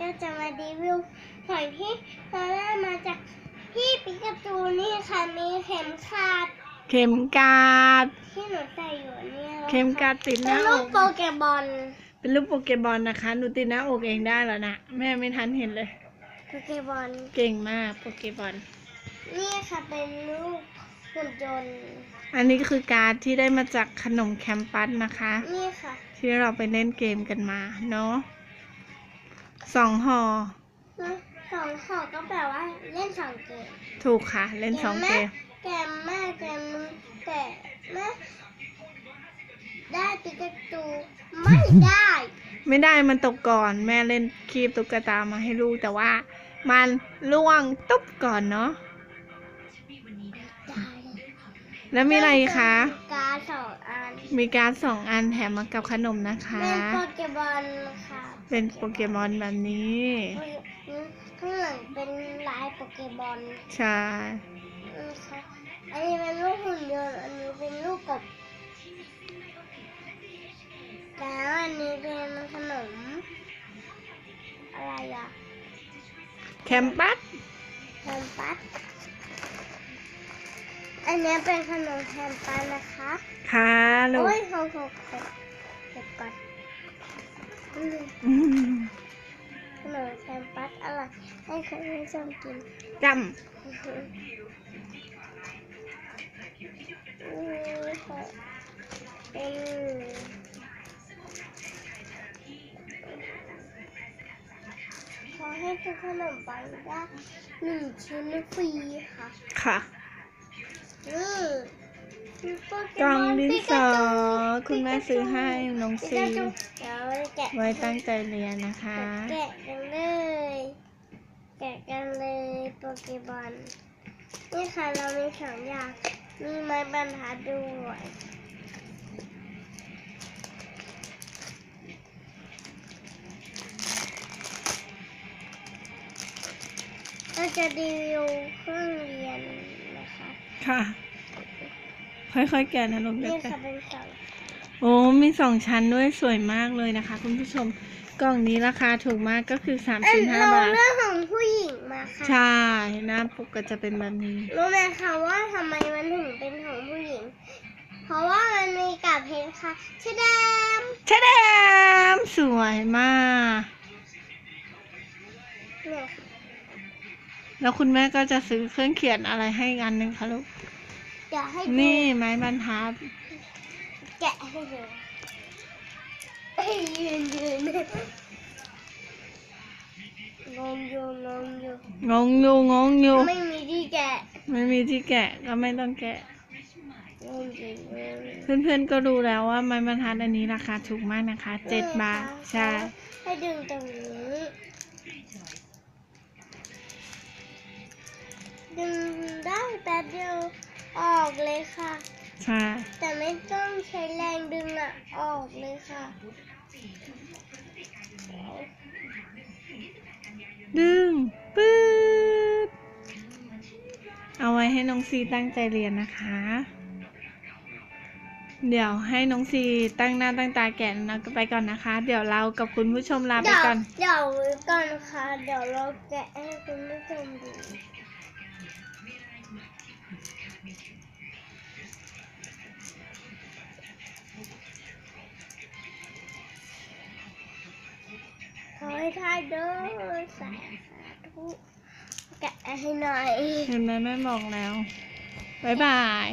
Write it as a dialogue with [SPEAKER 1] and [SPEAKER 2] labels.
[SPEAKER 1] ก็จะมารีวิวหอยที่เราได้มาจากพี่ปิกาจูนี่ค่ะมีเข็มขัด
[SPEAKER 2] เข็มกาด
[SPEAKER 1] ที่หนูใส่อยู่เนี่ยนะคะ
[SPEAKER 2] เข็มกาดติดห
[SPEAKER 1] เป็
[SPEAKER 2] น้านอ
[SPEAKER 1] ลูก
[SPEAKER 2] ก
[SPEAKER 1] โปเกมอน
[SPEAKER 2] เป็นรูปโปเกมอนนะคะ หนูติดหน้าอกเองได้แล้วนะแม่ไม่ทันเห็นเลย
[SPEAKER 1] โปเกมอน
[SPEAKER 2] เก่งมากโปเกมอน
[SPEAKER 1] นี่ค่ะเป็นลูกหุ่นยนต์
[SPEAKER 2] อันนี้คือการ์ดที่ได้มาจากขนมแคมปัสนะคะ
[SPEAKER 1] นี่ค่ะ
[SPEAKER 2] ที่เราไปเล่นเกมกันมาเนาะ สองห่อ
[SPEAKER 1] สองห่อก็แปลว่าเล่นสองเกม
[SPEAKER 2] ถูกค่ะ เล่นสองเกม
[SPEAKER 1] แกมแม่แกมแต่แม่ได้ปิกาจูไม่ได้
[SPEAKER 2] ไม่ได้มันตกก่อน แม่เล่นคีบตุ๊กตามาให้ลูกแต่ว่า มันล่วงตุ๊บก่อนเนาะ แล้วมีอะไรอีกคะ
[SPEAKER 1] การดสองอัน
[SPEAKER 2] มีการ์ดสองอันแถมมากับขนมนะคะ
[SPEAKER 1] เป็นโปเกมอนค่ะ
[SPEAKER 2] เป็นโปเกมอนแบบนี้
[SPEAKER 1] ข้างหลังเป็นลายโปเกมอน
[SPEAKER 2] ใช่
[SPEAKER 1] อืมค่ะอันนี้เป็นลูกหุ่นยนต์ อันนี้เป็นลูกกบ แล้วอันนี้เป็นขนม อะไรอะ
[SPEAKER 2] แคมปัส
[SPEAKER 1] แฮมปัส อันนี้เป็นขนมแฮมปัสนะคะ
[SPEAKER 2] ค่ะลูก
[SPEAKER 1] โอ้ยหกหกหกเก็บก่อนอืม
[SPEAKER 2] อืม
[SPEAKER 1] ขนมแฮมปัสอร่อยให้คุณผู้ชมกิน
[SPEAKER 2] จ
[SPEAKER 1] อืมค่ะเป็นขอให้ทุกขนมปังได้หนึ่งชิ้นฟรีค่ะำ
[SPEAKER 2] ค่ะ
[SPEAKER 1] นี่มีโปเก
[SPEAKER 2] ล่องดินสอคุณแม่ซื้อให้น้องซีไว้ตั้งใจเรียนนะคะ
[SPEAKER 1] แกะกันเลยแกะกันเลยโปเกมอนนี่ค่ะเรามีสองอย่างมีไม้บรรทัดด้วยเราจะรีวิวเครื่องเรียน คะ
[SPEAKER 2] ค่ะ ค่อยๆแกะนะลูกเด็
[SPEAKER 1] นี่
[SPEAKER 2] ก
[SPEAKER 1] ค่ะเป็นสอง
[SPEAKER 2] โอ้มีสองชั้นด้วยสวยมากเลยนะคะ คุณผู้ชมกล่องนี้ราคาถูกมากก็คือ
[SPEAKER 1] เอ้ย
[SPEAKER 2] 35
[SPEAKER 1] เรา
[SPEAKER 2] บาท
[SPEAKER 1] เรื่องของผู้หญิงมาค่ะ
[SPEAKER 2] ใช่หน้าปกก็จะเป็นแบบนี้
[SPEAKER 1] รู้ไหมคะว่าทำไมมันถึงเป็นของผู้หญิง เพราะว่ามันมีกับเพชรค่ะชะแดม
[SPEAKER 2] ชะแดมสวยมาก แล้วคุณแม่ก็จะซื้อเครื่องเขียนอะไรให้อีกอันหนึ่งคะลูก
[SPEAKER 1] อยากให้ดู
[SPEAKER 2] นี่ไม้บรรทัด
[SPEAKER 1] แกะให้ดูเอ้ยยืนยืนงงอยู่งงอยู่
[SPEAKER 2] งงอยู่งงอยู่
[SPEAKER 1] ไม่มีที่แกะ
[SPEAKER 2] ไม่มีที่แกะก็ไม่ต้องแกะ
[SPEAKER 1] งงอยู่งงอยู่
[SPEAKER 2] เพื่อนๆก็รู้แล้วว่าไม้บรรทัดอันนี้ราคาถูกมากนะคะเจ็ดบาท ใช่
[SPEAKER 1] ให้ดึงตรงนี้ ดึงได้แป๊บเดียวออกเลยค่ะ
[SPEAKER 2] ใช่
[SPEAKER 1] แต่ไม่ต้องใช้แรงดึงอะออกเลยค่ะ
[SPEAKER 2] ดึงปื๊ดเอาไว้ให้น้องซีตั้งใจเรียนนะคะ เดี๋ยวให้น้องซีตั้งหน้าตั้งตาแกะนะก็ไปก่อนนะคะ เดี๋ยวเรากับคุณผู้ชมลาไป
[SPEAKER 1] เดี๋ยว
[SPEAKER 2] ก่อน
[SPEAKER 1] เดี๋ยวก่อนค่ะ เดี๋ยวเราแกะให้คุณผู้ชมดู ให้ทายเด้อสาธุแกะให้หน่อย
[SPEAKER 2] เห็นไหมแม่บอกแล้ว บ๊ายบาย